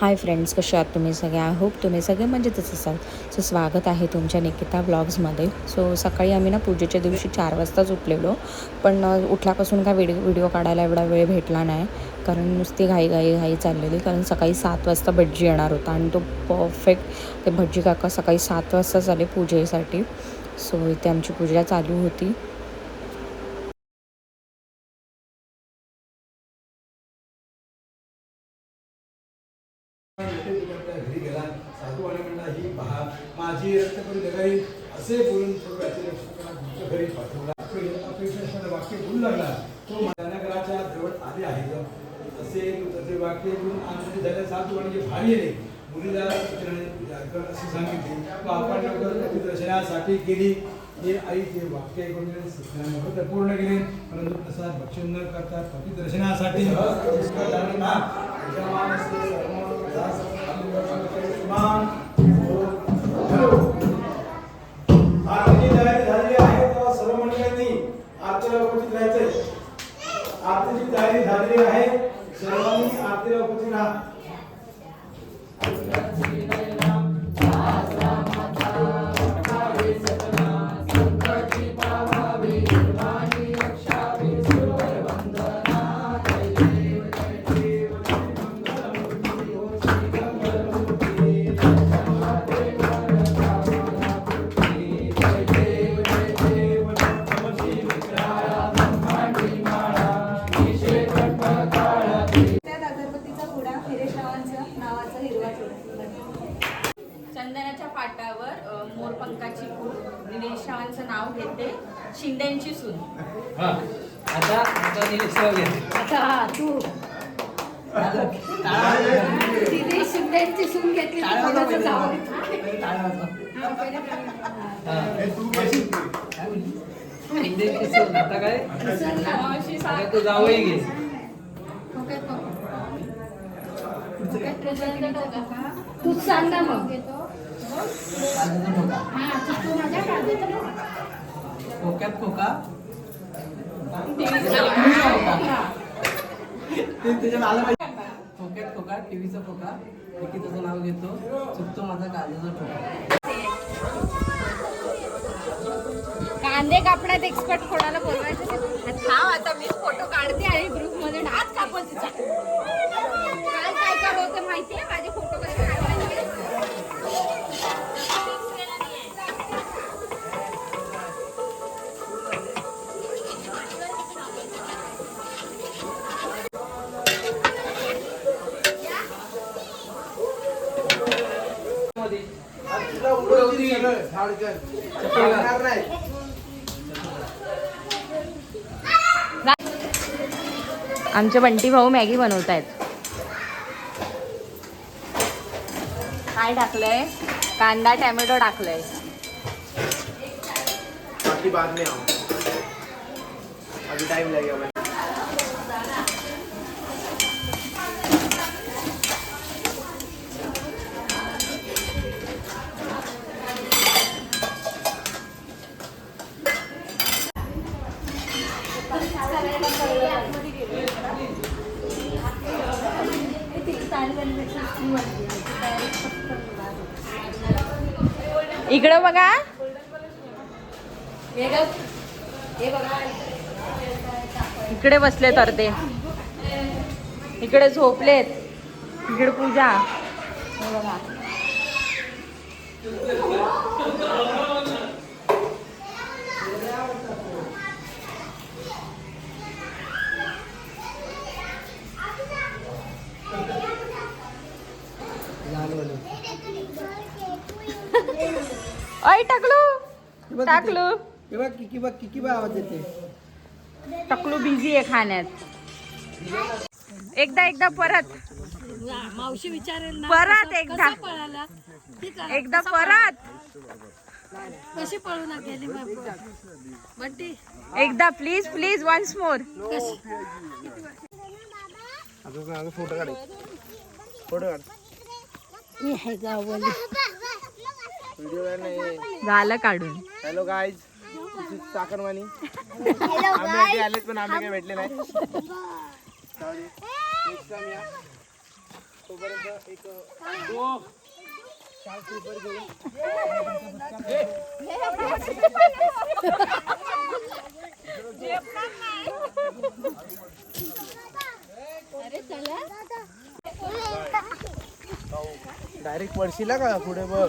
Hi friends कसे आहात तुम्ही सगळे? आय होप तुम्ही सगळे म्हणजे मजेतच असाल. सो स्वागत आहे तुमच्या निकिता ब्लॉग्समध्ये सो सकाळी आम्ही ना पूजेच्या दिवशी चार वाजताच उठलेलो. पण उठल्यापासून काय व्हिडिओ व्हिडिओ काढायला एवढा वेळ भेटला नाही. कारण नुसती घाई घाई घाई चाललेली. कारण सकाळी सात वाजता भटजी येणार होता. आणि तो परफेक्ट ते भटजी काका सकाळी सात वाजताच आले पूजेसाठी. सो इथे आमची पूजा चालू होती. घरी गेला साधू आणि म्हणला ही पहा माझी रक्तपरी जगाई असे बोलून घरी पाठवला. अपेक्षा वाक्य बोलू लागला. तो नगराच्या जवळ आले आहे असे त्याचे वाक्य बोलून आनंदी झाले साधू आणि जे भारी आले मुलीला असे सांगितले. तो आपण लवकर दर्शनासाठी गेली. हे आई ते वाक्य ऐकून पूर्ण केले. परंतु प्रसाद भक्षण न करता पती दर्शनासाठी Müslüman निलेशरावांचं नाव घेते. शिंद्यांची सून. हा आता आता आता तू. तिने शिंदेची सून घेतली? हा, इंडियन किसून आता काय? तू जावई घे? तूच सांग ना मग. खोक्यात खोका. ते त्याच्यात आलं पाहिजे खोक्यात खोका टीव्हीचा खोका. एकी त्याचं नाव घेतो. चुकतो माझा काजूचा ठोका. कांदे कापण्यात एक्सपर्ट कोणाला बोलवायचं थांब आता मी फोटो काढते आणि ग्रुप आमचे बंटी भाऊ मॅगी बनवत आहेत काय टाकलंय? कांदा टॅमॅटो टाकलंय. बाकी बाद में आओ अभी टाइम लगेगा इकडं बघा. इकडे बसले तर ते इकडे झोपलेत. इकडे पूजा. बघा. ऐ टाकलू. टाकलू. किंवा आवाज येते टकलू बिझी आहे खाण्यात. एकदा एकदा परत. मावशी विचारेल ना परत एकदा. एकदा कसा परत? कशी पळू ना गेली बंटी? एकदा please please once more photo काढ. फोटो काढ. व्हिडिओ नाही. झालं काढून. हॅलो गाईज साखरवाणी आम्ही आलेत पण आम्ही काही भेटले नाही. तोपर्यंत एक घेऊन. डायरेक्ट पडशीला का? पुढे बघ.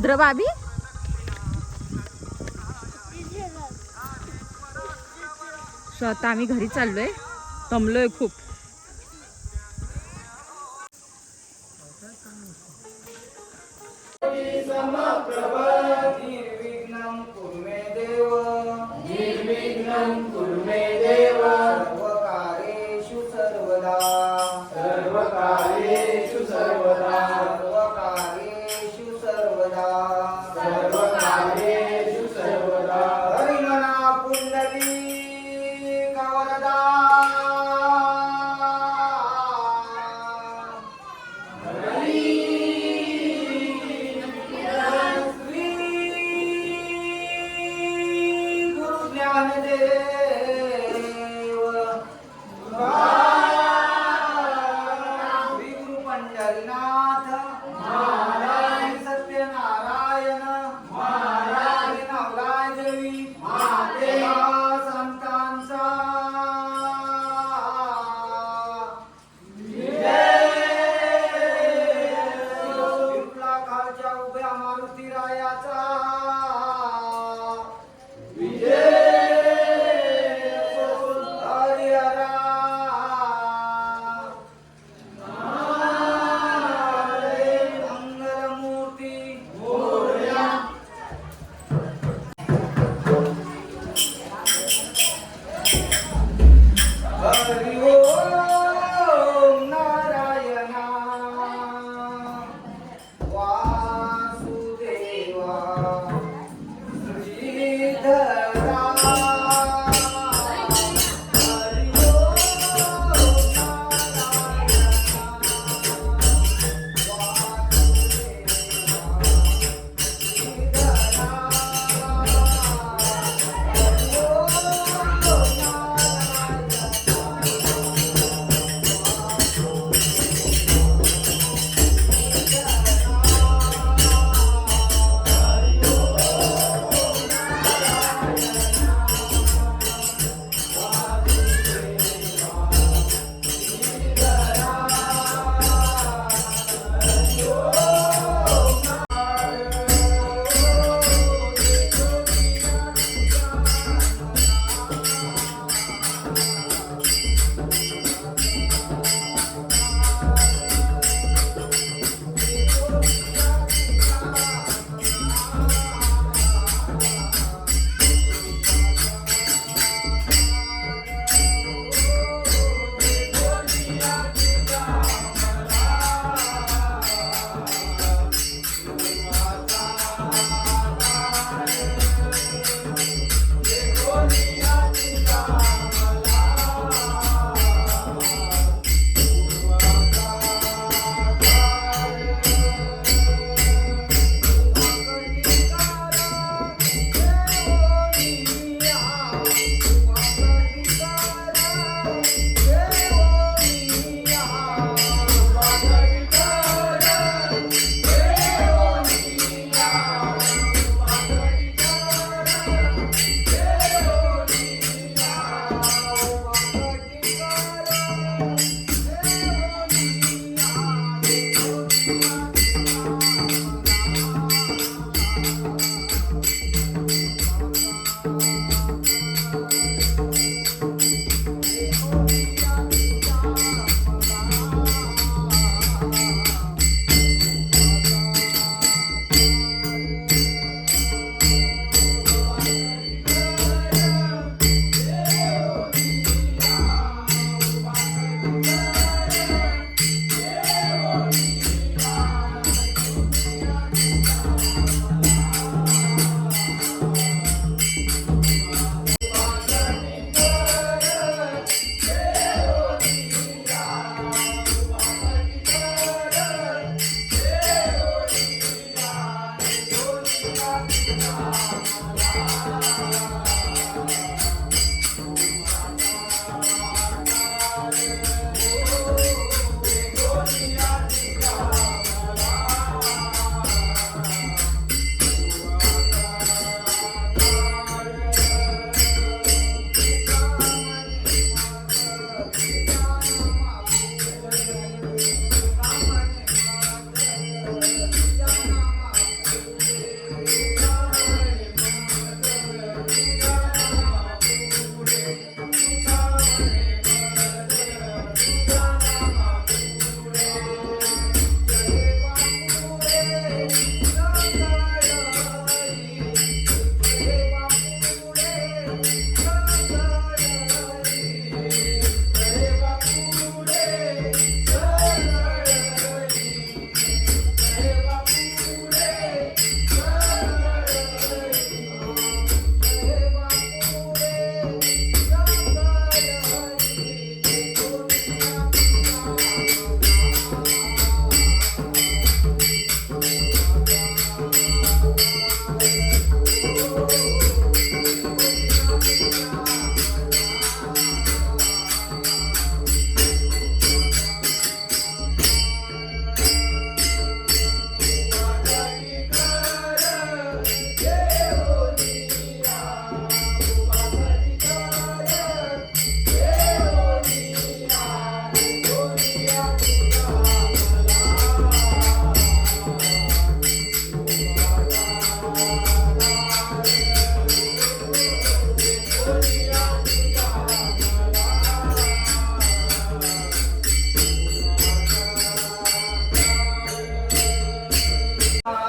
रुद्र भाभी स्वतः आम्ही घरी चाललोय. दमलोय खूप.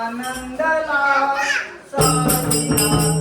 Ananda 遭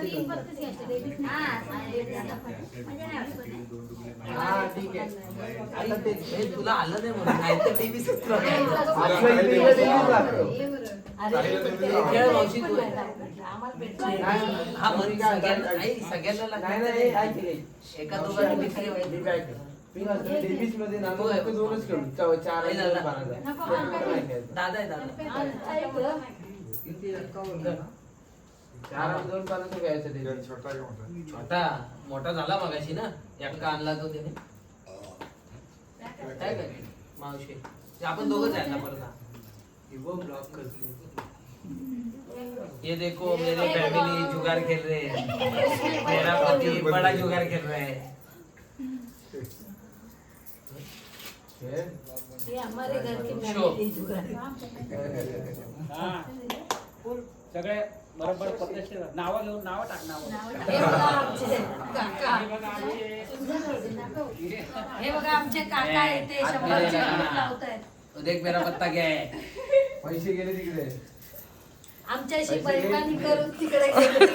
दिलं. हा ठीक आहे. आता ते हे तुला आलं नाही म्हणून. नाही तर टीव्ही खेळ मावशी तू आहे. हा म्हणजे सगळ्यांना आई, सगळ्यांना लागतं. एका दोघांना विकले पाहिजे. तू आहे. नाही, दादा. दादा. आहे? दादा छोटा मोठा. झाला मगाशी ना? एकटा आणला तो त्याने. काय काय मावशी. ते आपण आहे ना परत हा. ब्लॉक करते. ये देखो मेरे फैमिली जुगार खेल रहे हैं. मेरा पति बड़ा जुगार खेल रहा है. शो. सगळे बरोबर पद्धतशीर. नावं घेऊन नावं टाक नावं. हे बघा आमचे काका. आहे ते शंभरचे नोट लावतायत. देख मेरा पत्ता क्या है पैसे गेले तिकडे. आमच्याशी करून तिकडे गेले.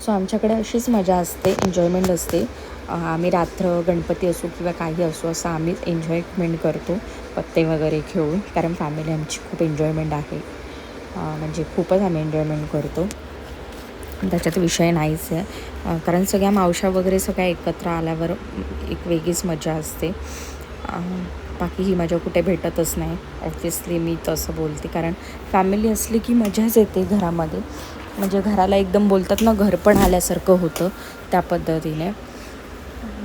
सो आमच्याकडे अशीच मजा असते एन्जॉयमेंट असते. आम्ही रात्र गणपती असो किंवा काही असो असं आम्ही एन्जॉयमेंट करतो. पत्ते वगैरे खेळून कारण फॅमिली आमची खूप एन्जॉयमेंट आहे. म्हणजे खूपच आम्ही एन्जॉयमेंट करतो. त्याच्यात विषय नाहीच आहे. कारण सगळ्या मावशा वगैरे सगळ्या एकत्र आल्यावर एक वेगळीच मजा असते. बाकी ही मजा कुठे भेटतच नाही. ऑब्व्हियसली मी तसं बोलते. कारण फॅमिली असली की मजाच येते घरामध्ये. म्हणजे घराला एकदम बोलतात ना घर पण आल्यासारखं होतं त्या पद्धतीने.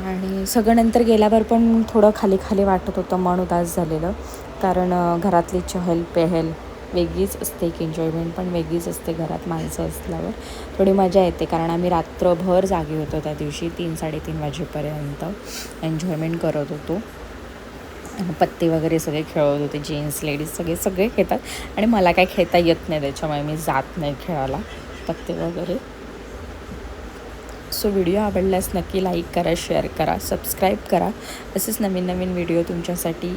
आणि सगळं नंतर गेल्यावर पण थोडं खाली खाली वाटत होतं मन उदास झालेलं. कारण घरातली चहल पेहल वेगळीच असते एक एन्जॉयमेंट पण वेगळीच असते घरात माणसं असल्यावर. थोडी मजा येते कारण आम्ही रात्रभर जागी होतो त्या दिवशी तीन साडेतीन वाजेपर्यंत एन्जॉयमेंट करत होतो. पत्ते वगैरे सगळे खेळत होते जेंट्स लेडीज सगळे सगळे खेळतात. आणि मला काय खेळता येत नाही त्याच्यामुळे मी जात नाही खेळायला. पत्ते वगैरे. सो व्हिडिओ आवडल्यास नक्की लाईक करा शेअर करा सबस्क्राईब करा. असेच नवीन नवीन व्हिडिओ तुमच्यासाठी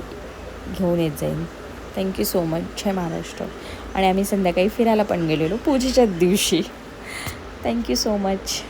घेऊन येत जाईन. Thank you so much Jai Maharashtra. आणि आम्ही संध्याकाळी फिरायला पण गेलेलो पूजेच्याच दिवशी. Thank you so much